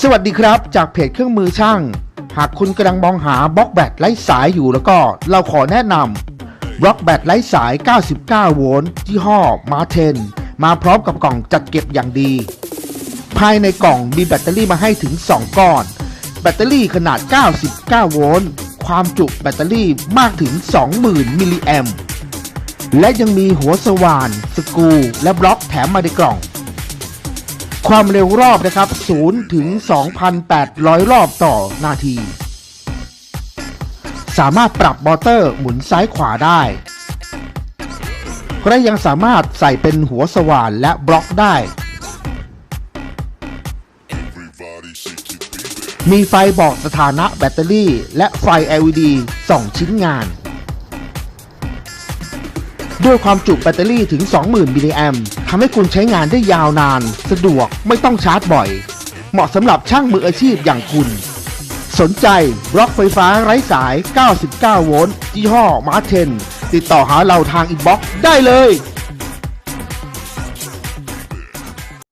สวัสดีครับจากเพจเครื่องมือช่าง หากคุณกำลังมองหาบล็อกแบตไร้สายอยู่แล้วก็เราขอแนะนำบล็อกแบตไร้สาย 99 โวลต์ยี่ห้อมาเทนมาพร้อมกับกล่องจัดเก็บอย่างดี ภายในกล่องมีแบตเตอรี่มาให้ถึง 2 ก้อน แบตเตอรี่ขนาด 99 โวลต์ความจุแบตเตอรี่มากถึง 20,000 มิลลิแอมป์และยังมีหัวสว่าน สกูและบล็อกแถมมาในกล่อง ความเร็วรอบนะครับ 0 ถึง 2,800 รอบต่อนาที สามารถปรับมอเตอร์หมุนซ้ายขวาได้และยังสามารถใส่เป็นหัวสว่านและบล็อกได้ มีไฟบอกสถานะแบตเตอรี่ และไฟ LED 2 ชิ้นงาน ด้วยความจุแบตเตอรี่ถึง 20,000 มิลลิแอมทำให้คุณใช้งานได้ยาวนาน สะดวกไม่ต้องชาร์จบ่อย เหมาะสำหรับช่างมืออาชีพอย่างคุณ สนใจบล็อกไฟฟ้าไร้สาย 99 โวลต์ยี่ห้อมาร์เทนติดต่อหาเราทางอินบ็อกซ์ได้เลย